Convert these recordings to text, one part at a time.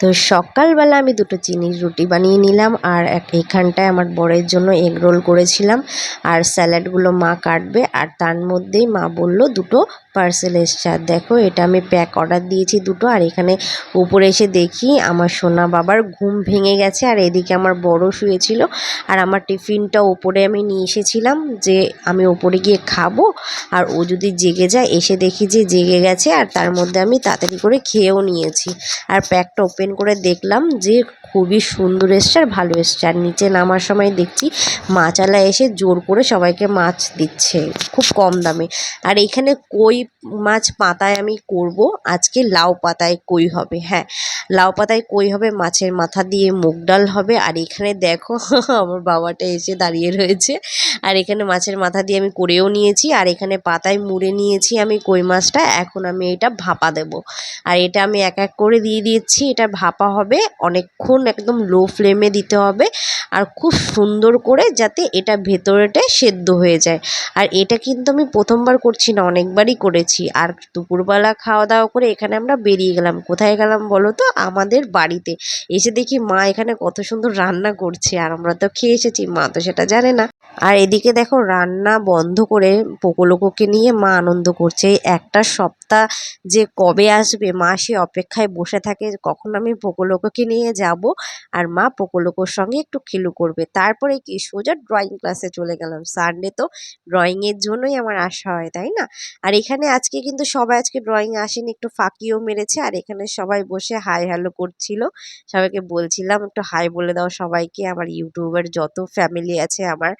তো সকালবেলা আমি দুটো চিনির রুটি বানিয়ে নিলাম আর এখানটায় আমার বরের জন্য এগ রোল করেছিলাম আর স্যালাডগুলো মা কাটবে আর তার মধ্যেই মা বলল দুটো পার্সেল এসছে। আর দেখো, এটা আমি প্যাক অর্ডার দিয়েছি দুটো আর এখানে উপরে এসে দেখি আমার সোনা বাবার ঘুম ভেঙে গেছে আর এদিকে আমার বড় শুয়েছিল আর আমার টিফিনটা ওপরে আমি নিয়ে এসেছিলাম যে আমি ওপরে গিয়ে খাব আর ও যদি জেগে যায়, এসে দেখি যে জেগে গেছে আর তার মধ্যে আমি তাড়াতাড়ি করে খেয়েও নিয়েছি। আর প্যাকটা ওপেন করে দেখলাম যে খুবই সুন্দর এসছে আর ভালো এসছে। আর নিচে নামার সময় দেখছি মাছালা এসে জোর করে সবাইকে মাছ দিচ্ছে, খুব কম দামে। আর এখানে কই মাছ পাতায় আমি করব, আজকে লাউ পাতায় কই হবে হ্যাঁ। লাউ পাতায় কই হবে, মাছের মাথা দিয়ে মুগ ডাল হবে। আর এখানে দেখো আমার বাবাটা এসে দাঁড়িয়ে রয়েছে। আর এখানে মাছের মাথা দিয়ে আমি করেও নিয়েছি, আর এখানে পাতায় মুড়ে নিয়েছি আমি কই মাছটা। এখন আমি এটা ভাপা দেব। আর এটা আমি এক এক করে দিয়ে দিচ্ছি, এটা ভাপা হবে, অনেকক্ষণ একদম লো ফ্লেমে দিতে হবে আর খুব সুন্দর করে যাতে এটা ভেতরেটা সেদ্ধ হয়ে যায়। আর এটা কিন্তু আমি প্রথমবার করছি না, অনেকবারই করেছি। আর দুপুরবেলা খাওয়া দাওয়া করে এখানে আমরা বেরিয়ে গেলাম। কোথায় গেলাম বলো তো? আমাদের বাড়িতে। এসে দেখি মা এখানে কত সুন্দর রান্না করছে। আর আমরা তো খেয়ে এসেছি, মা তো সেটা জানে না। আর এদিকে দেখো রান্না বন্ধ করে পোকোলোকোকে নিয়ে মা আনন্দ করছে। একটা সপ্তাহ যে কবে আসবে, মা সে অপেক্ষায় বসে থাকে কখন আমি পোকোলোকোকে নিয়ে যাব আর মা পোকোলোকোর সঙ্গে একটু খেলু করবে। তারপরে কি, সোজা ড্রয়িং ক্লাসে চলে গেলাম। সানডে তো ড্রয়িংয়ের জন্যই আমার আসা হয়, তাই না? আর এখানে আজকে কিন্তু সবাই আজকে ড্রয়িং আসেনি, একটু ফাঁকিও মেরেছে। আর এখানে সবাই বসে হাই হ্যালো করছিল। সবাইকে বলছিলাম একটু হাই বলে দাও সবাইকে। আমার ইউটিউবের যত ফ্যামিলি আছে আমার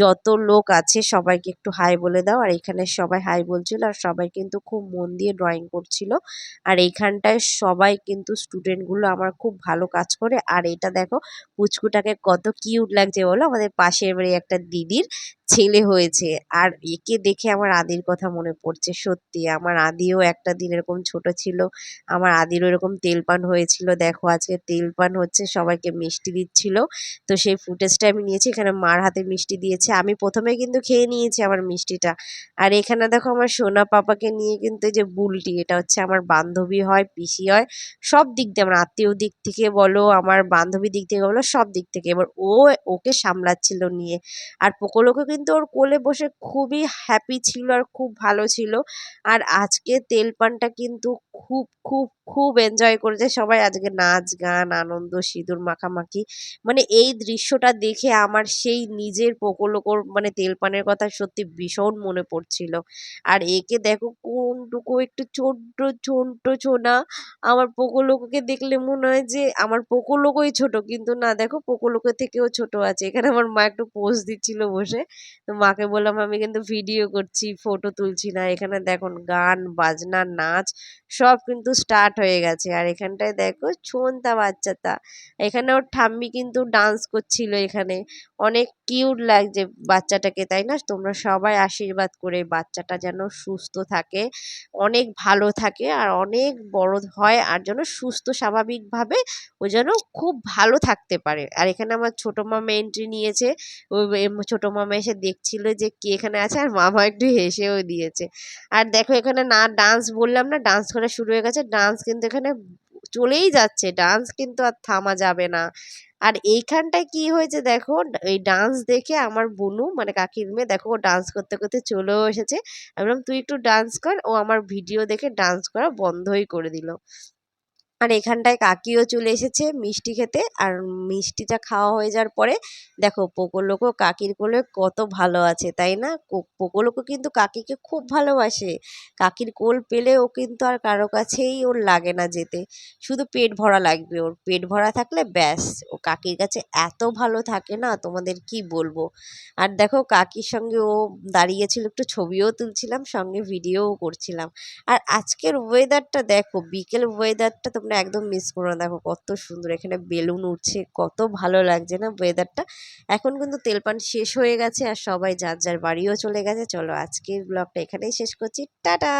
যত লোক আছে সবাইকে একটু হাই বলে দাও। আর এখানে সবাই হাই বলছিল আর সবাই কিন্তু খুব মন দিয়ে ড্রয়িং করছিল। আর এইখানটায় সবাই কিন্তু স্টুডেন্টগুলো আমার খুব ভালো কাজ করে। আর এটা দেখো, পুচকুটাকে কত কিউট লাগছে বলো। আমাদের পাশের বাড়ি একটা দিদির ছেলে হয়েছে। আর একে দেখে আমার আদির কথা মনে পড়ছে, সত্যি। আমার আদিও একটা দিন এরকম ছোট ছিল। আমার আদিরও এরকম তেল পান হয়েছিল। দেখো, আজকে তেল পান হচ্ছে সবাইকে মিষ্টি দিচ্ছিল। তো সেই ফুটেজটা আমি নিয়েছি। এখানে মার হাতে মিষ্টি দিয়েছে। আমি প্রথমে কিন্তু খেয়ে নিয়েছি আমার মিষ্টিটা। আর এখানে দেখো আমার সোনা পাপাকে নিয়ে কিন্তু যে বুলটি, এটা হচ্ছে আমার বান্ধবী হয়, পিসি হয়, সব দিক দিয়ে আমার আত্মীয় দিক থেকে বলো, আমার বান্ধবী দিক থেকে বলো, সব দিক থেকে। এবার ও ওকে সামলাচ্ছিল নিয়ে। আর পোকোলোকে কিন্তু ওর কোলে বসে খুবই হ্যাপি ছিল আর খুব ভালো ছিল। আর আজকে তেল পানটা কিন্তু খুব খুব খুব এনজয় করেছে সবাই আজকে নাচ, গান, আনন্দ, সিঁদুর মাখামাখি। মানে এই দৃশ্যটা দেখে আমার সেই নিজের পোকোলোকোর মানে তেলপানের কথা সত্যি ভীষণ মনে পড়ছিল। আর একে দেখো কোনটুকু একটু ছোট্ট ছোট্ট ছোনা। আমার পোকোলোকোকে দেখলে মনে হয় যে আমার পোকোলোকোই ছোট, কিন্তু না দেখো পোকোলোকো থেকেও ছোট আছে। এখানে আমার মা একটু পোজ দিচ্ছিল বসে। তো মাকে বললাম, আমি কিন্তু ভিডিও করছি ফটো তুলছি না। এখানে দেখুন গান, বাজনা, নাচ সব কিন্তু স্টার্ট হয়ে গেছে। আর এখানটায় দেখো, ছোনতা বাচ্চাটা। এখানে ওর ঠাম্মি কিন্তু ডান্স করছিল এখানে। অনেক কিউট লাগছে বাচ্চাটাকে, তাই না? তোমরা সবাই আশীর্বাদ করে বাচ্চাটা যেন সুস্থ থাকে, অনেক ভালো থাকে আর অনেক বড় হয় আর যেন সুস্থ স্বাভাবিকভাবে ও যেন খুব ভালো থাকতে পারে। আর এখানে আমার ছোটো মামা এন্ট্রি নিয়েছে, ও ছোটো মামা এসে দেখছিল যে কে এখানে আছে আর মামা একটু হেসেও দিয়েছে। আর দেখো এখানে না ডান্স বললাম না ডান্স করা শুরু হয়ে গেছে ডান্স কিন্তু এখানে চলেই যাচ্ছে ডান্স কিন্তু আর থামা যাবে না। আর এইখানটায় কি হয়েছে দেখো, এই ডান্স দেখে আমার বনু মানে কাকির মেয়ে, দেখো ও ডান্স করতে করতে চলেও এসেছে। আমি বললাম, তুই একটু ডান্স কর। ও আমার ভিডিও দেখে ডান্স করা বন্ধই করে দিল। আর এখানটায় কাকিও চলে এসেছে মিষ্টি খেতে। আর মিষ্টিটা খাওয়া হয়ে যাওয়ার পরে দেখো পোকোলোকো কাকির কোলে কত ভালো আছে, তাই না? পোকোলোকো কিন্তু কাকিকে খুব ভালোবাসে। কাকির কোল পেলে ও কিন্তু আর কারও কাছেই ওর লাগে না যেতে। শুধু পেট ভরা লাগবে ওর। পেট ভরা থাকলে ব্যাস, ও কাকির কাছে এত ভালো থাকে না, তোমাদের কি বলব? আর দেখো কাকির সঙ্গে ও দাঁড়িয়েছিল, একটু ছবিও তুলছিলাম, সঙ্গে ভিডিওও করছিলাম। আর আজকের ওয়েদারটা দেখো, বিকেল ওয়েদারটা তোমরা একদম মিস করো না। দেখো কত সুন্দর, এখানে বেলুন উঠছে কত ভালো লাগছে না ওয়েদারটা এখন কিন্তু তেলপান শেষ হয়ে গেছে আর সবাই যার যার বাড়িও চলে গেছে। চলো আজকের ব্লগটা এখানেই শেষ করছি। টাটা!